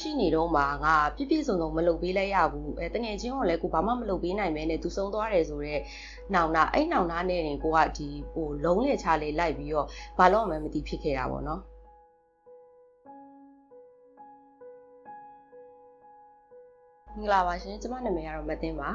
ရှိနေတော့မှငါပြည့်ပြည့်စုံစုံမလုပ်ပေးလိုက်ရဘူးအဲတငယ်ချင်းကလည်းကိုဘာမှမလုပ်ပေးနိုင်မဲနဲ့သူဆုံးသွားတယ်ဆိုတော့နောင်နာအဲ့နောင်နာနဲ့ရင်ကိုကဒီဟိုလုံးလေချလေးလိုက်ပြီးတော့ဘာလို့မှမသိဖြစ်ခဲ့တာပေါ့နော်မင်္ဂလာပါရှင်ကျမနာမည်ကတော့မသိန်းပါ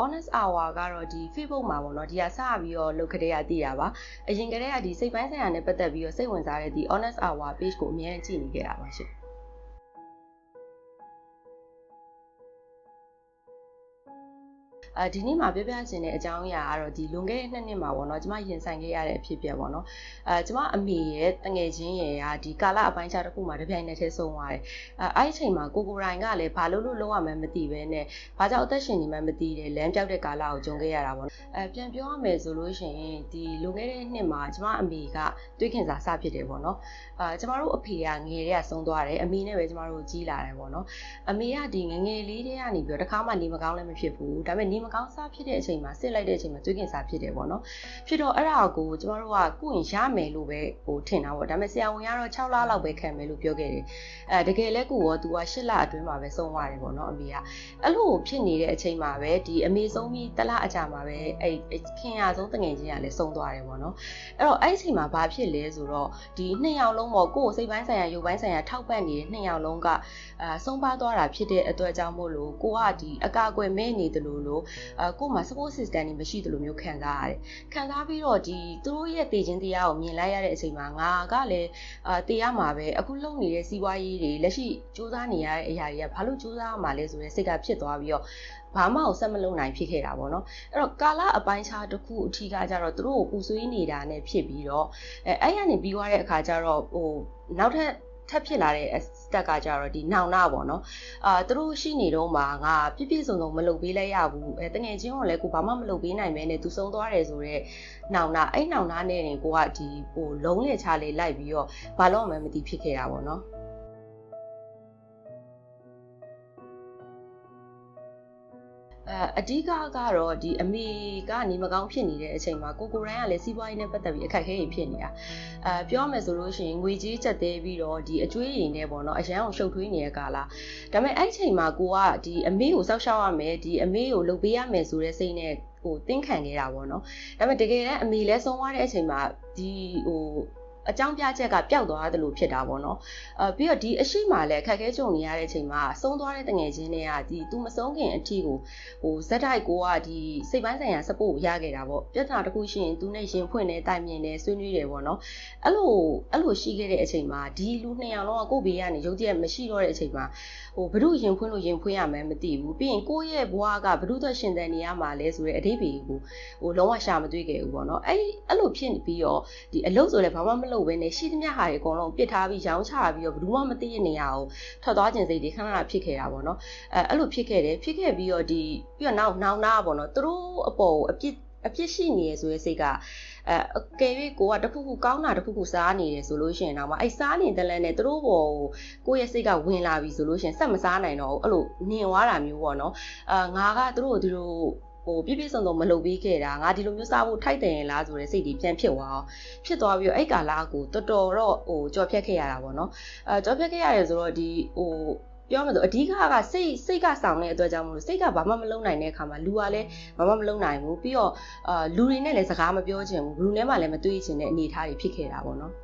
honest hour ကတော့ဒီ Facebook မှာပေါ့နော်ဒီကစပြီးတော့လုပ်ခတဲ့ရတည်တာပါအရင်ကတည်းကဒီစိတ်ပိုင်းဆိုင်ရာနဲ့ပတ်သက်ပြီးတော့စိတ်ဝင်စားတဲ့ဒီ honest hour page ကိုအများကြီးကြည့်နေခဲ့တာပါရှင် အဲဒီနေ့မှာပြောပြချင်တဲ့အကြောင်းအရာကတော့ဒီလွန်ခဲ့တဲ့နှစ်နှစ်မှာပေါ့နော်ကျမရင်ဆိုင်ခဲ့ရတဲ့အဖြစ်အပျက်ပေါ့နော်အဲကျမအမေရဲ့တငယ်ချင်းရဲ့ကဒီကာလအပိုင်းခြားတစ်ခုမှာတပြိုင်နက်တည်းဆုံးသွားတယ်အဲအဲ့ဒီအချိန်မှာကိုကိုရိုင်းကလည်းဘာလို့လို့လုံးဝမှမသိပဲနဲ့ဘာကြောင့်အသက်ရှင်နေမှမသိတဲ့လမ်းပြောက်တဲ့ကာလကိုကြုံခဲ့ရတာပေါ့နော်အဲပြန်ပြောရမယ်ဆိုလို့ရှိရင်ဒီလွန်ခဲ့တဲ့နှစ်မှာကျမအမေကတွေးခင်စာစဖြစ်တယ်ပေါ့နော်အာကျမတို့အဖေကငယ်တဲ့ကဆုံးသွားတယ်အမေနဲ့ပဲကျမတို့ကြီးလာတယ်ပေါ့နော်အမေကဒီငငယ်လေးတည်းကနေပြီးတော့တခါမှနေမကောင်းလည်းမဖြစ်ဘူးဒါပေမဲ့နေမကောင်းစားဖြစ်တဲ့အချိန်မှာစစ်လိုက်တဲ့အချိန်မှာသွေးကင်စားဖြစ်တယ်ပေါ့နော်ဖြစ်တော့အဲ့ဒါကိုကျမတို့ကကုရင်ရမယ်လို့ပဲဟိုထင်တာပေါ့ဒါပေမဲ့ဆရာဝန်ကတော့6လလောက်ပဲခံမယ်လို့ပြောခဲ့တယ်အဲတကယ်လဲကုရော तू က8လအတွင်းမှာပဲဆုံးသွားတယ်ပေါ့နော်အမေကအဲ့လိုဖြစ်နေတဲ့အချိန်မှာပဲဒီအမေဆုံးပြီးတလအကြာမှာပဲအဲ့ခင်ရဆုံးတငယ်ချင်းကလည်းဆုံးသွားတယ်ပေါ့နော်အဲ့တော့အဲ့ဒီအချိန်မှာဘာဖြစ်လဲဆိုတော့ဒီနှစ်ယောက်လုံးပေါ့ကိုယ်စိတ်ပိုင်းဆိုင်ရာရုပ်ပိုင်းဆိုင်ရာထောက်ပံ့နေတဲ့နှစ်ယောက်လုံးကအာဆုံးပါသွားတာဖြစ်တဲ့အတွက်ကြောင့်မို့လို့ကိုကဒီအကာအကွယ်မဲ့နေတယ်လို့လို့အာကို့မှာ support system တွေမရှိတယ်လို့မျိုးခံစားရတယ်ခံစားပြီးတော့ဒီသူတို့ရဲ့တည်ခြင်းတရားကိုမြင်လိုက်ရတဲ့အချိန်မှာငါကလည်းအာတရားမှာပဲအခုလုပ်နေတဲ့စီးပွားရေးတွေလက်ရှိစူးစမ်းနေရတဲ့အရာတွေကဘာလို့စူးစမ်းရမှာလဲဆိုတဲ့စိတ်ကဖြစ်သွားပြီးတော့ဘာမှကိုဆက်မလုပ်နိုင်ဖြစ်ခဲ့တာပေါ့နော်အဲ့တော့ကာလအပိုင်းခြားတစ်ခုအထီးကကြတော့သူတို့ကိုပူဆွေးနေတာနဲ့ဖြစ်ပြီးတော့အဲအဲ့ရနေပြီးသွားတဲ့အခါကျတော့ဟိုနောက်ထပ် ထပ်ဖြစ်လာတဲ့ step ကကြတော့ဒီနောင်နာပေါ့နော်အာသူတို့ရှိနေတော့မှငါပြည့်ပြည့်စုံစုံမလုပ်ပေးလိုက်ရဘူးအဲတငယ်ချင်းကလည်းကိုဘာမှမလုပ်ပေးနိုင်မဲနဲ့သူဆုံးသွားတယ်ဆိုတော့နောင်နာအဲ့နောင်နာနဲ့ရင်ကိုကဒီဟိုလုံးလေချလေးလိုက်ပြီးတော့ဘာလို့မှမသိဖြစ်ခဲ့တာပေါ့နော် အအဓိကကတော့ဒီအမေကနေမကောင်းဖြစ်နေတဲ့အချိန်မှာကိုကိုရန်ကလည်းစီးပွားရေးနဲ့ပတ်သက်ပြီးအခက်အခဲတွေဖြစ်နေတာအဲပြောမယ်ဆိုလို့ရှိရင်ငွေကြီးချက်သေးပြီးတော့ဒီအကျွေးရည်နဲ့ပေါ့နော်အရန်အောင်ရှုပ်ထွေးနေတဲ့ကာလဒါပေမဲ့အဲ့ဒီအချိန်မှာကိုကဒီအမေကိုစောက်ရှောက်ရမယ်ဒီအမေကိုလုပ်ပေးရမယ်ဆိုတဲ့စိတ်နဲ့ဟိုတင်းခံနေတာပေါ့နော်ဒါပေမဲ့တကယ်တမ်းအမေလည်းဆုံးသွားတဲ့အချိန်မှာဒီဟို အကြောင်းပြချက်ကပျောက်သွားတယ်လို့ဖြစ်တာပေါ့နော်အဲပြီးတော့ဒီအရှိမှလည်းခက်ခဲကြုံနေရတဲ့အချိန်မှာဆုံးသွားတဲ့တငယ်ချင်းတွေကဒီသူမဆုံးခင်အထီကိုဟိုဇက်တိုက်ကိုကဒီစိတ်ပိုင်းဆိုင်ရာ support ရခဲ့တာပေါ့ပြဿနာတစ်ခုရှိရင်သူနဲ့ရှင်ဖွင့်နေတိုင်မြင်နေဆွေးနွေးတယ်ပေါ့နော်အဲ့လိုအဲ့လိုရှိခဲ့တဲ့အချိန်မှာဒီလူနှစ်ယောက်လုံးကကိုယ့်ဘေးကနေရုပ်တရက်မရှိတော့တဲ့အချိန်မှာဟိုဘ ᱹ ရင်ဖွင့်လို့ရင်ဖွင့်ရမယ်မသိဘူးပြီးရင်ကိုယ့်ရဲ့ဘဝကဘ ᱹ သက်ရှင်တဲ့နေရာမှာလဲဆိုတဲ့အတိတ်ကိုဟိုလုံးဝရှာမတွေ့ခဲ့ဘူးပေါ့နော်အဲ့အဲ့လိုဖြစ်ပြီးတော့ဒီအလုပ်ဆိုလည်းဘာမှမလုပ်ဘဲနဲ့ရှိသမျှဟာတွေအကုန်လုံးပစ်ထားပြီးရောင်းချပြီးတော့ဘယ်သူမှမသိတဲ့နေရာကိုထွက်သွားခြင်းစိတ်တွေခဏခဏဖြစ်ခဲ့တာပေါ့နော်အဲအဲ့လိုဖြစ်ခဲ့တယ်ဖြစ်ခဲ့ပြီးတော့ဒီပြီးတော့နောက်နောက်နာပေါ့နော်သူတို့အပေါ်ကိုအပြစ်အပြစ်ရှိနေရဆိုတဲ့စိတ်ကအဲအကယ်၍ကိုကတခုခုကောင်းတာတခုခုစားနေတယ်ဆိုလို့ရှိရင်တော့မအဲ့စားနေတဲ့လန်းနဲ့သူတို့ဘောကိုကိုရဲ့စိတ်ကဝင်လာပြီဆိုလို့ရှိရင်ဆက်မစားနိုင်တော့ဘူးအဲ့လိုညင်သွားတာမျိုးပေါ့နော်အာငါကသူတို့ကိုသူတို့ ဟိုပြည့်ပြည့်စုံစုံမလုပ်ပေးခဲ့တာငါဒီလိုမျိုးစားဖို့ထိုက်တယ်လားဆိုတဲ့စိတ်ကြီးပြန်ဖြစ်သွားအောင်ဖြစ်သွားပြီးတော့အဲ့ကာလကိုတော်တော်တော့ဟိုကြော်ဖြတ်ခဲ့ရတာပေါ့နော်အဲကြော်ဖြတ်ခဲ့ရတယ်ဆိုတော့ဒီဟိုပြောမယ်ဆိုအဓိကကစိတ်စိတ်ကဆောင်တဲ့အတွက်ကြောင့်မလို့စိတ်ကဘာမှမလုပ်နိုင်တဲ့အခါမှာလူကလည်းဘာမှမလုပ်နိုင်ဘူးပြီးတော့အာလူတွေနဲ့လည်းစကားမပြောချင်ဘူးဘလူးနဲ့မှလည်းမတွေ့ချင်တဲ့အနေအထားတွေဖြစ်ခဲ့တာပေါ့နော်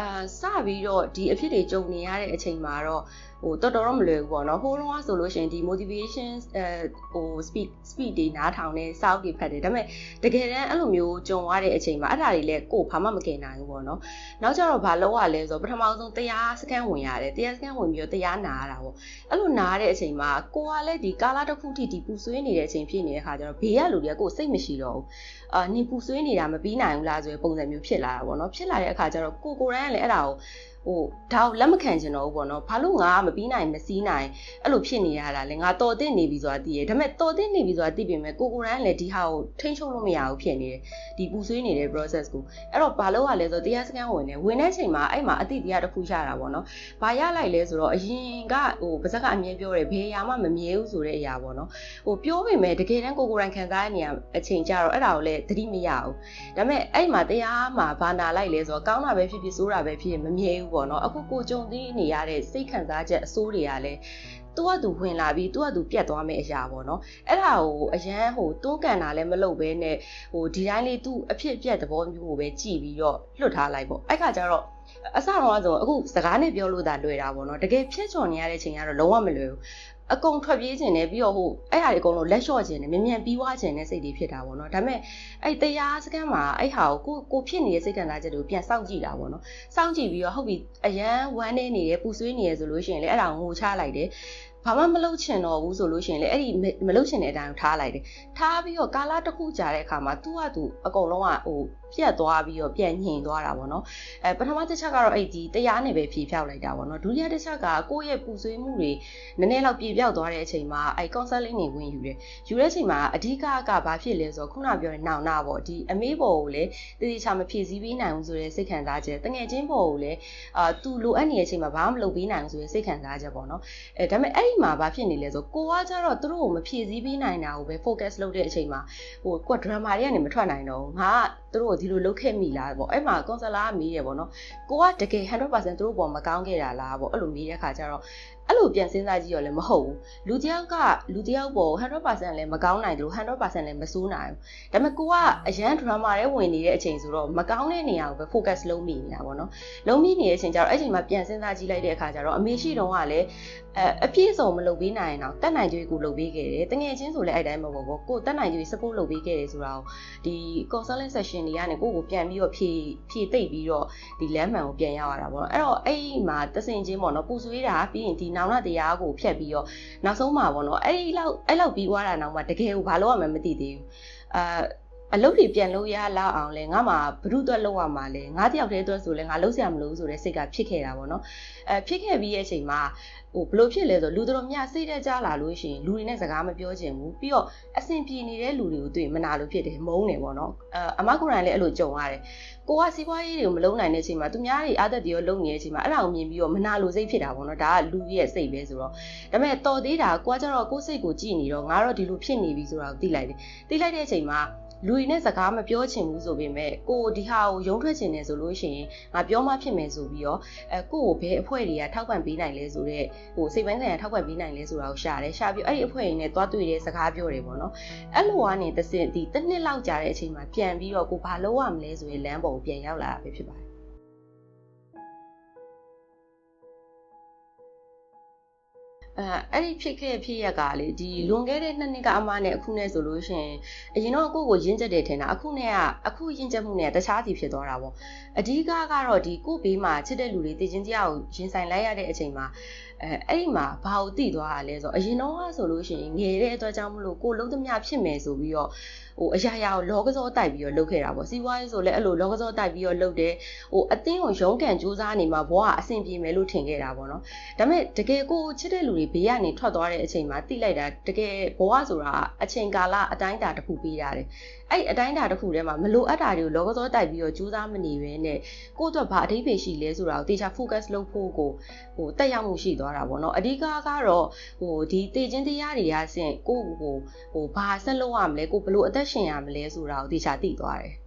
အာစပြီးတော့ဒီအဖြစ်တွေကြုံနေရတဲ့အချိန်မှာတော့ဟို တော်တော်တော့မလွယ်ဘူးပေါ့နော်ဟိုးတော့ဆိုလို့ရှိရင်ဒီ motivation အဲဟို speed speed တွေနားထောင်နေစောက်တွေဖတ်တယ်ဒါပေမဲ့တကယ်တမ်းအဲ့လိုမျိုးကြုံရတဲ့အချိန်မှာအဲ့ဒါတွေလည်းကိုယ်ဘာမှမကင်နိုင်ဘူးပေါ့နော်နောက်ကျတော့ဘာလုပ်ရလဲဆိုတော့ပထမဆုံးတရားစကန်ဝင်ရတယ်တရားစကန်ဝင်ပြီးတော့တရားနာရတာပေါ့အဲ့လိုနာရတဲ့အချိန်မှာကိုကလည်းဒီကာလာတစ်ခုထိဒီပူဆွေးနေတဲ့အချိန်ဖြစ်နေတဲ့ခါကျတော့ဘေးကလူတွေကကိုယ်စိတ်မရှိတော့ဘူးအာနေပူဆွေးနေတာမပြီးနိုင်ဘူးလားဆိုရယ်ပုံစံမျိုးဖြစ်လာတာပေါ့နော်ဖြစ်လာတဲ့အခါကျတော့ကိုကိုရန်ကလည်းအဲ့ဒါကို ဟဟိုဒါကိုလက်မခံချင်တော့ဘူးပေါ့နော်ဘာလို့ငါမပြီးနိုင်မစည်းနိုင်အဲ့လိုဖြစ်နေရတာလဲငါတော်တင်နေပြီဆိုတာသိရဒါပေမဲ့တော်တင်နေပြီဆိုတာသိပေမဲ့ကိုကိုတိုင်းလည်းဒီဟာကိုထိန်းချုပ်လို့မရဘူးဖြစ်နေတယ်ဒီပူဆွေးနေတဲ့ process ကိုအဲ့တော့ဘာလို့ရလဲဆိုတော့တရားစကန်ဝင်နေဝင်တဲ့ချိန်မှာအဲ့မှာအတိတရားတစ်ခုရတာပေါ့နော်ဘာရလိုက်လဲဆိုတော့အရင်ကဟိုပါဇက်ကအမြဲပြောတယ်ဘယ်ရာမှမမြဲဘူးဆိုတဲ့အရာပေါ့နော်ဟိုပြောပေမဲ့တကယ်တမ်းကိုကိုတိုင်းခံစားရနေရအချိန်ကြတော့အဲ့ဒါကိုလည်းသတိမရဘူးဒါပေမဲ့အဲ့မှာတရားမှာဘာနာလိုက်လဲဆိုတော့ကောင်းတာပဲဖြစ်ဖြစ်ဆိုးတာပဲဖြစ်ဖြစ်မမြဲဘူးပေါ့နော်အခုကိုကြုံသိနေရတဲ့စိတ်ခံစားချက်အဆိုးတွေကလည်းသူကသူဝင်လာပြီးသူကသူပြတ်သွားမယ့်အရာပေါ့နော်အဲ့ဒါကိုအရန်ဟိုတွန်းကန်တာလည်းမလုပ်ဘဲနဲ့ဟိုဒီတိုင်းလေးသူ့အဖြစ်ပြက်သဘောမျိုးကိုပဲကြည်ပြီးတော့လွတ်ထားလိုက်ပေါ့အဲ့ခါကျတော့အစတော့ဆိုအခုစကားနဲ့ပြောလို့သာလွယ်တာပေါ့နော်တကယ်ဖြစ်ချော်နေရတဲ့ချိန်ကတော့လုံးဝမလွယ်ဘူး အကုန်ထွက်ပြေးခြင်းနဲ့ပြီးတော့ဟိုအဲ့ဟာတွေအကုန်လုံးလက်လျှော့ခြင်းနဲ့မြ мян ပြီးွားခြင်းနဲ့စိတ်တွေဖြစ်တာပေါ့နော်ဒါပေမဲ့အဲ့တရားစကန်မှာအဲ့ဟာကိုကိုကိုဖြစ်နေတဲ့စိတ်ခံစားချက်တွေကိုပြန်စောင့်ကြည့်တာပေါ့နော်စောင့်ကြည့်ပြီးတော့ဟုတ်ပြီအရန်ဝမ်းနေနေတယ်ပူဆွေးနေရဆိုလို့ရှိရင်လည်းအဲ့ဒါကိုငိုချလိုက်တယ် ဘာမှမလုပ်ချင်တော့ဘူးဆိုလို့ရှိရင်လေအဲ့ဒီမလုပ်ချင်တဲ့အတိုင်းထားလိုက်တယ်ထားပြီးတော့ကာလတစ်ခုကြာတဲ့အခါမှာသူ့ဟာသူအကုန်လုံးကဟိုပြတ်သွားပြီးတော့ပြန်ညင်သွားတာပေါ့နော်အဲပထမတစ်ချက်ကတော့အဲ့ဒီတရားနဲ့ပဲဖြေဖြောက်လိုက်တာပေါ့နော်ဒုတိယတစ်ချက်ကကိုယ့်ရဲ့ပူဆွေးမှုတွေနည်းနည်းလောက်ပြေပြောက်သွားတဲ့အချိန်မှာအဲ့ counseling တွေဝင်ယူတယ်ယူတဲ့အချိန်မှာအဓိကကဘာဖြစ်လဲဆိုတော့ခုနပြောတဲ့နောင်နာပေါ့ဒီအမေးပေါ်ကိုလည်းတတိချမဖြည့်ဆည်းပေးနိုင်ဘူးဆိုတဲ့စိတ်ခံစားချက်တငယ်ချင်းပေါ်ကိုလည်းအာသူလိုအပ်နေတဲ့အချိန်မှာဘာမှမလုပ်ပေးနိုင်ဘူးဆိုတဲ့စိတ်ခံစားချက်ပေါ့နော်အဲဒါပေမဲ့အဲ့ဒီမှာဘာဖြစ်နေလဲဆိုကိုကကြတော့သူတို့ကိုမဖြည့်ဆည်းပေးနိုင်တာကိုပဲ focus လုပ်တဲ့အချိန်မှာဟိုကိုက drama တွေကနေမထွက်နိုင်တော့ဘူးငါကသူတို့ကိုဒီလိုလုပ်ခဲ့မိလားပေါ့အဲ့မှာ counselor ကမေးတယ်ပေါ့နော်ကိုကတကယ်100%သူတို့ပေါ်မကောင်းခဲ့တာလားပေါ့အဲ့လိုမေးတဲ့ခါကျတော့ အဲ့လိုပြန်စဉ်းစားကြည့်ရလည်းမဟုတ်ဘူးလူတယောက်ကလူတယောက်ပေါ်100%လည်းမကောင်းနိုင်တယ်လို့100%လည်းမစိုးနိုင်ဘူးဒါပေမဲ့ကိုကအရန် drama တွေဝင်နေတဲ့အချိန်ဆိုတော့မကောင်းတဲ့နေရာကိုပဲ focus လုပ်မိနေတာပေါ့နော်လုံးမိနေတဲ့အချိန်ကျတော့အဲ့ချိန်မှာပြန်စဉ်းစားကြည့်လိုက်တဲ့အခါကျတော့အမေရှိတုန်းကလည်းအဲအပြည့်စုံမလုပ်ပေးနိုင်အောင်တက်နိုင်ကြွေးကိုလုပ်ပေးခဲ့တယ်တငယ်ချင်းဆိုလည်းအဲ့တိုင်းမဟုတ်ဘူးကိုတက်နိုင်ကြွေး support လုပ်ပေးခဲ့တယ်ဆိုတာကိုဒီ counseling session တွေကနေကိုကိုပြန်ပြီးတော့ဖြည့်ဖြည့်သိပ်ပြီးတော့ဒီလမ်းမှန်ကိုပြန်ရောက်ရတာပေါ့နော်အဲ့တော့အဲ့မှာတဆင်ချင်းပေါ့နော်ပူဆွေးတာပြီးရင်ဒီနောင်နာတရားကိုဖြတ်ပြီးတော့နောက်ဆုံးမှာပေါ့နော်အဲ့ဒီလောက်အဲ့လောက်ပြီးွားတာနောက်မှတကယ်ကိုဘာလို့ရမှမသိသေးဘူးအာ အလုပ်တွေပြန်လို့ရလောက်အောင်လဲငါမှဘ ᱹ အတွက်လောက်ရမှာလဲငါတယောက်တည်းအတွက်ဆိုလဲငါလုံးစရာမလိုဘူးဆိုတဲ့စိတ်ကဖြစ်ခဲ့တာပေါ့နော်အဲဖြစ်ခဲ့ပြီးရဲ့အချိန်မှာဟိုဘလို့ဖြစ်လဲဆိုလူတို့မြစိတ်တက်ကြလာလို့ရှိရင်လူတွေနဲ့စကားမပြောချင်ဘူးပြီးတော့အဆင်ပြေနေတဲ့လူတွေကိုတွေ့မနာလို့ဖြစ်တယ်မုန်းတယ်ပေါ့နော်အဲအမကိုရန်လည်းအဲ့လိုကြုံရတယ်ကိုကစီးပွားရေးတွေကိုမလုံးနိုင်တဲ့အချိန်မှာသူများတွေအားသက်တွေရောလုံးနေတဲ့အချိန်မှာအဲ့ဒါကိုမြင်ပြီးတော့မနာလိုစိတ်ဖြစ်တာပေါ့နော်ဒါကလူရဲ့စိတ်ပဲဆိုတော့ဒါပေမဲ့တော်သေးတာကိုကကျတော့ကိုယ်စိတ်ကိုကြည့်နေတော့ငါတော့ဒီလိုဖြစ်နေပြီဆိုတာကိုသိလိုက်တယ်သိလိုက်တဲ့အချိန်မှာ လူတွေနဲ့စကားမပြောချင်ဘူးဆိုပေမဲ့ကိုဒီဟာကိုရုံးထွက်ချင်တယ်ဆိုလို့ရှိရင်ငါပြောမှဖြစ်မယ်ဆိုပြီးတော့အဲကိုကိုဘယ်အဖွဲ့တွေကထောက်ပံ့ပေးနိုင်လဲဆိုတော့ဟိုစိတ်ပိုင်းဆိုင်ရာထောက်ပံ့ပေးနိုင်လဲဆိုတာကိုရှာတယ်ရှာပြီးအဲ့ဒီအဖွဲ့တွေနဲ့တွားတွေ့တဲ့စကားပြောတယ်ပေါ့နော်အဲ့လိုကနေတစ်စင်ဒီတစ်နှစ်လောက်ကြာတဲ့အချိန်မှာပြန်ပြီးတော့ကိုဘာလုပ်ရမလဲဆိုရင်လမ်းပေါ်ကိုပြန်ရောက်လာတာပဲဖြစ်ပါတယ် အဲအဲ့ဒီဖြစ်ခဲ့ဖြစ်ရက်ကလေဒီလွန်ခဲ့တဲ့နှစ်နှစ်ကအမနဲ့အခုနဲ့ဆိုလို့ရှိရင်အရင်တော့ကိုကိုရင်းချက်တယ်ထင်တာအခုနဲ့ကအခုရင်းချက်မှုနဲ့တခြားစီဖြစ်သွားတာပေါ့အဓိကကတော့ဒီကိုဘေးမှာချစ်တဲ့လူတွေတည်ချင်းတရားကိုရင်ဆိုင်လိုက်ရတဲ့အချိန်မှာအဲအဲ့ဒီမှာဘာကိုသိသွားတာလဲဆိုတော့အရင်တော့ဆိုလို့ရှိရင်ငယ်တဲ့အတွက်ကြောင့်မလို့ကိုလုံးသမျှဖြစ်မယ်ဆိုပြီးတော့ဟိုအရာရာကိုလောကစောတိုက်ပြီးတော့လုပ်ခဲ့တာပေါ့စီးပွားရေးဆိုလည်းအဲ့လိုလောကစောတိုက်ပြီးတော့လုပ်တယ်ဟိုအတင်းကိုရုံးကန်စူးစမ်းနေမှာဘဝအဆင်ပြေမယ်လို့ထင်ခဲ့တာပေါ့နော်ဒါပေမဲ့တကယ်ကိုချစ်တဲ့လူတွေဘေးကနေထွက်သွားတဲ့အချိန်မှာတိလိုက်တာတကယ်ဘဝဆိုတာအချိန်ကာလအတိုင်းအတာတစ်ခုပေးရတယ်အဲ့အတိုင်းအတာတစ်ခုထဲမှာမလိုအပ်တာတွေကိုလောကစောတိုက်ပြီးတော့စူးစမ်းမနေဘဲနဲ့ကိုယ့်အတွက်ဘာအထိပ္ပယ်ရှိလဲဆိုတာကိုတေချာ focus လုပ်ဖို့ကိုဟိုတက်ရောက်မှုရှိသွားတာပေါ့နော်အဓိကကတော့ဟိုဒီတေချင်းတရားတွေကဆင့်ကိုယ့်ကိုဟိုဘာဆက်လုပ်ရမလဲကိုဘလို့အသက်ရှင်ရမလဲဆိုတာကိုတေချာသိသွားတယ်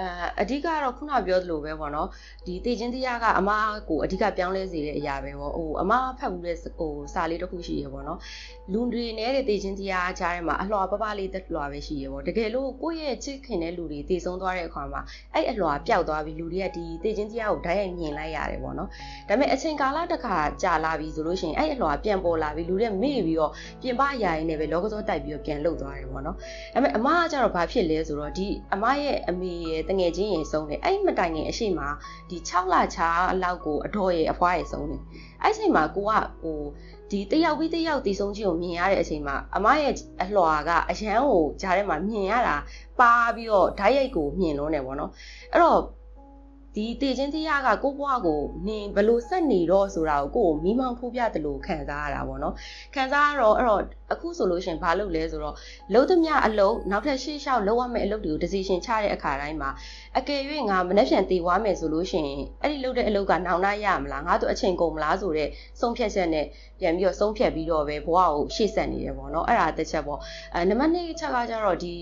အဲအဓိကတော့ခုနပြောသလိုပဲပေါ့နော်ဒီတေချင်းတရားကအမကိုအဓိကပြောင်းလဲစေတဲ့အရာပဲပေါ့ဟိုအမဖတ်ဘူးတဲ့ဟိုစာလေးတစ်ခုရှိရပေါ့နော်လူတွေနဲ့တဲ့တေချင်းတရားကြားထဲမှာအလှော်ပပလေးတက်လွှာပဲရှိရပေါ့တကယ်လို့ကိုယ့်ရဲ့ချစ်ခင်တဲ့လူတွေတည်ဆုံးသွားတဲ့အခါမှာအဲ့အလှော်ပျောက်သွားပြီးလူတွေကဒီတေချင်းတရားကိုဓာတ်ရိုက်မြင်လိုက်ရတယ်ပေါ့နော်ဒါပေမဲ့အချိန်ကာလတစ်ခါကြာလာပြီဆိုလို့ရှိရင်အဲ့အလှော်ပြန်ပေါ်လာပြီးလူတွေမေ့ပြီးတော့ပြင်ပအရာရင်းနဲ့ပဲလောကစောတိုက်ပြီးတော့ပြန်လှုပ်သွားတယ်ပေါ့နော်ဒါပေမဲ့အမကကျတော့ဘာဖြစ်လဲဆိုတော့ဒီအမရဲ့အမေရဲ့တငယ်ချင်းရေဆုံးတယ်အဲ့ဒီမတိုင်ခင်အရှိမဒီ6လချာအလောက်ကိုအတော်ရေအဖွားရေဆုံးတယ်အဲ့ချိန်မှာကိုကဟိုဒီတယောက်ပြီးတယောက်တည်ဆုံးချင်းကိုမြင်ရတဲ့အချိန်မှာအမရဲ့အလွှာကအရန်ကိုဂျားထဲမှာမြင်ရတာပါပြီးတော့ဓာတ်ရိုက်ကိုမြင်လို့နေပေါ့နော်အဲ့တော့ ဒီတည်ချင်းတရားကကိုဘွားကိုနင်ဘလို့ဆက်နေတော့ဆိုတာကိုကိုကိုမိမောင်းထိုးပြတယ်လို့ခံစားရတာပေါ့နော်ခံစားရတော့အဲ့တော့အခုဆိုလို့ရှင်ဘာလုပ်လဲဆိုတော့လုံးသမျှအလုံးနောက်ထပ်ရှေ့လျှောက်လုံးဝမယ့်အလုပ်တွေကို decision ချတဲ့အခါတိုင်းမှာအကယ်၍ငါမနှက်ပြန်တည်သွားမယ်ဆိုလို့ရှင်အဲ့ဒီလုပ်တဲ့အလုပ်ကနောင်တရမလားငါတို့အချိန်ကုန်မလားဆိုတော့ဆုံးဖြတ်ချက်နဲ့ပြန်ပြီးတော့ဆုံးဖြတ်ပြီးတော့ပဲဘဝကိုရှေ့ဆက်နေတယ်ပေါ့နော်အဲ့ဒါတစ်ချက်ပေါ့အဲနံပါတ်2ချက်ကကျတော့ဒီ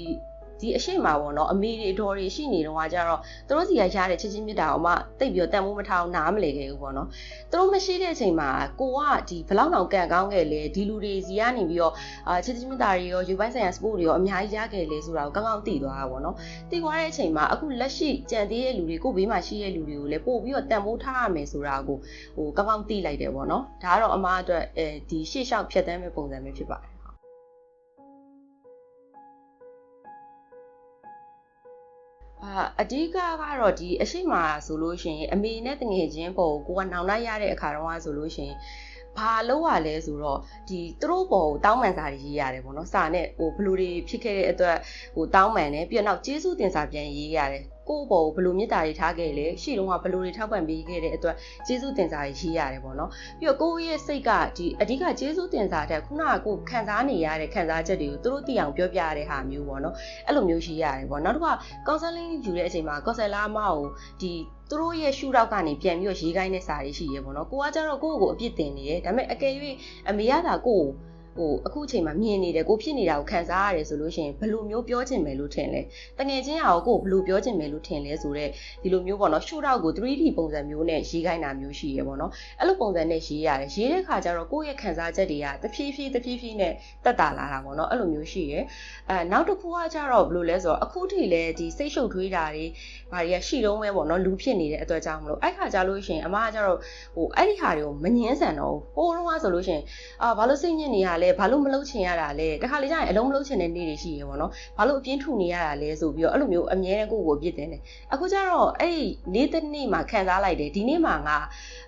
ဒီအရှိမပေါ့နော်အမေတွေအတော်တွေရှိနေတော့ကကြတော့သူတို့စီကရတဲ့ချစ်ချင်းမြတ်တာအောင်မှတိတ်ပြီးတော့တန်မိုးမထောင်နားမလေခဲ့ဘူးပေါ့နော်သူတို့မရှိတဲ့အချိန်မှာကိုကဒီဘလောက်တောင်ကန်ကောင်းခဲ့လဲဒီလူတွေစီကနေပြီးတော့အာချစ်ချင်းမြတ်တာတွေရောယူပိုင်းဆိုင်ရာ sport တွေရောအများကြီးရခဲ့လေဆိုတာကိုကောင်းကောင်းသိသွားတာပေါ့နော်သိသွားတဲ့အချိန်မှာအခုလက်ရှိကြံသေးတဲ့လူတွေကိုဘေးမှာရှိတဲ့လူတွေကိုလည်းပို့ပြီးတော့တန်မိုးထားရမယ်ဆိုတာကိုဟိုကောင်းကောင်းသိလိုက်တယ်ပေါ့နော်ဒါကတော့အမားအတွက်အဲဒီရှေ့လျှောက်ဖြတ်သန်းမဲ့ပုံစံမျိုးဖြစ်ပါတယ် အာအဓိကကတော့ဒီအရှိမဆိုလို့ရှိရင်အမေနဲ့တငယ်ချင်းပေါ်ကိုကနောင်လိုက်ရတဲ့အခါတော့ဆိုလို့ရှိရင်ဘာလို့ရလဲဆိုတော့ဒီသူတို့ပေါ်ကိုတောင်းပန်စာတွေရေးရတယ်ပေါ့နော်စာနဲ့ဟိုဘလူတွေဖြစ်ခဲ့တဲ့အတွက်ဟိုတောင်းပန်တယ်ပြီးတော့နောက်ကျေးဇူးတင်စာပြန်ရေးရတယ် ကိုယ့်ဘောကိုဘလို့မေတ္တာတွေထားခဲ့လဲရှေ့တုန်းကဘလို့တွေထောက်ပံ့ပေးခဲ့တဲ့အတွက်ကျေးဇူးတင်စာတွေရေးရတယ်ပေါ့နော်ပြီးတော့ကိုယ့်ရဲ့စိတ်ကဒီအဓိကကျေးဇူးတင်စာတဲ့ခုနကကိုခံစားနေရတဲ့ခံစားချက်တွေကိုသူတို့သိအောင်ပြောပြရတဲ့ဟာမျိုးပေါ့နော်အဲ့လိုမျိုးရှိရတယ်ပေါ့နောက်တစ်ခါ counseling ယူတဲ့အချိန်မှာ counselor အမကိုဒီသူတို့ရဲ့ရှူတော့ကနေပြန်ပြီးတော့ရေးခိုင်းတဲ့စာတွေရှိရေပေါ့နော်ကိုကကြတော့ကိုယ့်ကိုအပြစ်တင်နေတယ်ဒါပေမဲ့အကယ်၍အမေရတာကိုကို ဟိုအခုအချိန်မှာမြင်နေတယ်ကိုဖြစ်နေတာကိုခံစားရတယ်ဆိုလို့ရှိရင်ဘယ်လိုမျိုးပြောချင်မယ်လို့ထင်လဲတငယ်ချင်းရောကိုဘယ်လိုပြောချင်မယ်လို့ထင်လဲဆိုတော့ဒီလိုမျိုးပေါ့နော်ရှုထောက်ကို 3D ပုံစံမျိုးနဲ့ရေးခိုင်းတာမျိုးရှိရပေါ့နော်အဲ့လိုပုံစံနဲ့ရေးရတယ်ရေးတဲ့ခါကျတော့ကိုယ့်ရဲ့ခံစားချက်တွေကတဖြည်းဖြည်းတဖြည်းဖြည်းနဲ့တက်တာလာတာပေါ့နော်အဲ့လိုမျိုးရှိရအဲနောက်တစ်ခုကကျတော့ဘယ်လိုလဲဆိုတော့အခုထိလည်းဒီစိတ်ရှုပ်ထွေးတာတွေဘာတွေကရှိတော့မဲပေါ့နော်လူဖြစ်နေတဲ့အတွက်ကြောင့်မလို့အဲ့ခါကျလို့ရှိရင်အမကကျတော့ဟိုအဲ့ဒီဟာတွေကိုမငင်းဆန်တော့ဘူးဟိုတော့ဆိုလို့ရှိရင်အာဘာလို့စိတ်ညစ်နေရလဲဘာလို့မလုပ်ချင်ရတာလဲတခါလေကျရင်အလုံးမလုပ်ချင်တဲ့နေ့တွေရှိရေပေါ့နော်ဘာလို့အပြင်းထူနေရတာလဲဆိုပြီးတော့အဲ့လိုမျိုးအမြဲတမ်းကိုယ့်ကိုပြစ်တင်တယ်အခုကျတော့အဲ့ဒီနေ့တစ်နေ့မှာခံစားလိုက်တယ်ဒီနေ့မှာငါ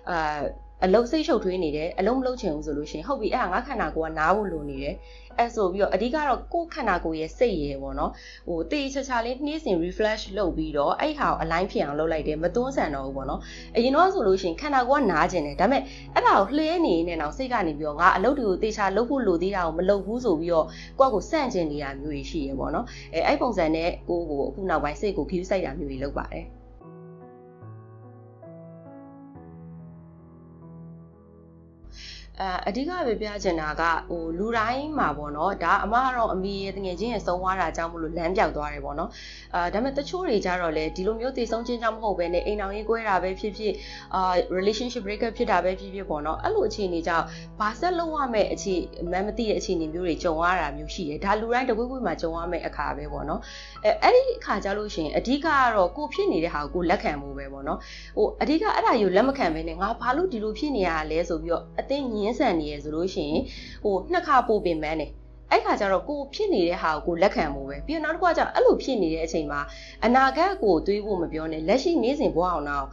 အာအလုံးစိတ်ရှုပ်ထွေးနေတယ်အလုံးမလုံးချင်ဘူးဆိုလို့ရှိရင်ဟုတ်ပြီအဲ့ဒါငါခန္ဓာကိုယ်ကနားဖို့လိုနေတယ် အဲ့ဆိုပြီးတော့အဓိကတော့ကိုယ်ခန္ဓာကိုယ်ရဲ့စိတ်ရယ်ပေါ့နော်ဟိုတေးချာချာလေးနှီးစင် refresh လုပ်ပြီးတော့အဲ့ဟာကိုအလိုင်းဖြစ်အောင်လုပ်လိုက်တယ်မသွန်းဆန်တော့ဘူးပေါ့နော်အရင်တော့ဆိုလို့ရှိရင်ခန္ဓာကိုယ်ကနားကျင်တယ်ဒါပေမဲ့အဲ့ဒါကိုလှဲနေနေတော့စိတ်ကနေပြီးတော့ငါအလုပ်တွေကိုတေချာလုပ်ဖို့လိုသေးတာကိုမလုပ်ဘူးဆိုပြီးတော့ကိုယ့်ကိုစန့်ကျင်နေတာမျိုးကြီးရှိရပေါ့နော်အဲအဲ့ပုံစံနဲ့ကိုယ့်ကိုအခုနောက်ပိုင်းစိတ်ကိုခီးစိုက်တာမျိုးကြီးလုပ်ပါတယ် အဲအဓိကပဲပြချင်တာကဟိုလူတိုင်းမှာပေါ့နော်ဒါအမကတော့အမေရဲ့တငယ်ချင်းရဲ့ဆုံးသွားတာကြောင့်မလို့လမ်းပြောက်သွားတယ်ပေါ့နော်အာဒါပေမဲ့တချို့တွေကြတော့လေဒီလိုမျိုးတည်ဆုံးချင်းကြောင့်မဟုတ်ဘဲနဲ့အိမ်အောင်ရေးကွဲတာပဲဖြစ်ဖြစ်အာ relationship breakup ဖြစ်တာပဲဖြစ်ဖြစ်ပေါ့နော်အဲ့လိုအခြေအနေကြောင့်ဘာဆက်လုပ်ရမယ့်အခြေမမသိတဲ့အခြေအနေမျိုးတွေကြုံရတာမျိုးရှိတယ်ဒါလူတိုင်းတကွေးကွေးမှာကြုံရမယ့်အခါပဲပေါ့နော်အဲအဲ့ဒီအခါကြလို့ရှိရင်အဓိကကတော့ကိုဖြစ်နေတဲ့ဟာကိုလက်ခံမှုပဲပေါ့နော်ဟိုအဓိကအဲ့ဒါယူလက်မခံဘဲနဲ့ငါဘာလို့ဒီလိုဖြစ်နေရလဲဆိုပြီးတော့အသိဉင်းဆန်နေရဆိုလို့ရှိရင်ဟိုနှစ်ခါပို့ပင်ပန်းတယ်အဲ့ခါကျတော့ကိုဖြစ်နေတဲ့ဟာကိုလက်ခံမှုပဲပြီးတော့နောက်တစ်ခုကကျအဲ့လိုဖြစ်နေတဲ့အချိန်မှာအနာဂတ်ကိုတွေးဖို့မပြောနဲ့လက်ရှိနေစဉ်ဘဝအောင်တော့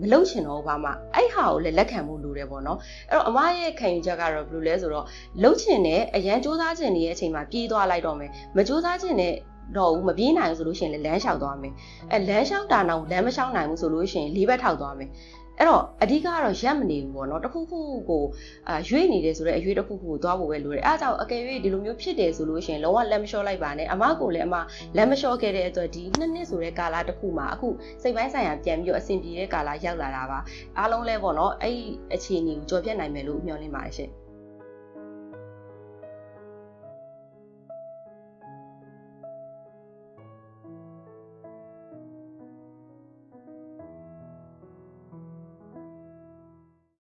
မလုံချင်တော့ဘာမှအဲ့ဟာကိုလည်းလက်ခံမှုလိုတယ်ပေါ့နော်အဲ့တော့အမရဲ့ခံယူချက်ကတော့ဘယ်လိုလဲဆိုတော့လုံချင်တဲ့အရန်စူးစမ်းချင်နေတဲ့အချိန်မှာပြေးသွားလိုက်တော့မယ်မစူးစမ်းချင်တဲ့တော့ဘူးမပြေးနိုင်ဘူးဆိုလို့ရှိရင်လည်းလမ်းလျှောက်သွားမယ်အဲလမ်းလျှောက်တာတော့လမ်းမလျှောက်နိုင်ဘူးဆိုလို့ရှိရင်လေးဘက်ထောက်သွားမယ် အဲ့တော့အဓိကကတော့ရက်မနေဘူးပေါ့နော်တခုခုကိုအာရွေ့နေတယ်ဆိုတော့အရွေ့တစ်ခုခုကိုသွားဖို့ပဲလိုတယ်အဲအကြောင်းအကယ်၍ဒီလိုမျိုးဖြစ်တယ်ဆိုလို့ရှိရင်လုံးဝလက်မလျှော့လိုက်ပါနဲ့အမကိုလည်းအမလက်မလျှော့ခဲ့တဲ့အတွက်ဒီနှစ်နှစ်ဆိုတဲ့ကာလတစ်ခုမှာအခုစိတ်ပိုင်းဆိုင်ရာပြန်ပြီးတော့အဆင်ပြေတဲ့ကာလရောက်လာတာပါအားလုံးလဲပေါ့နော်အဲ့ဒီအခြေအနေကိုကြော်ပြတ်နိုင်မယ်လို့မျှော်လင့်ပါတယ်ရှင်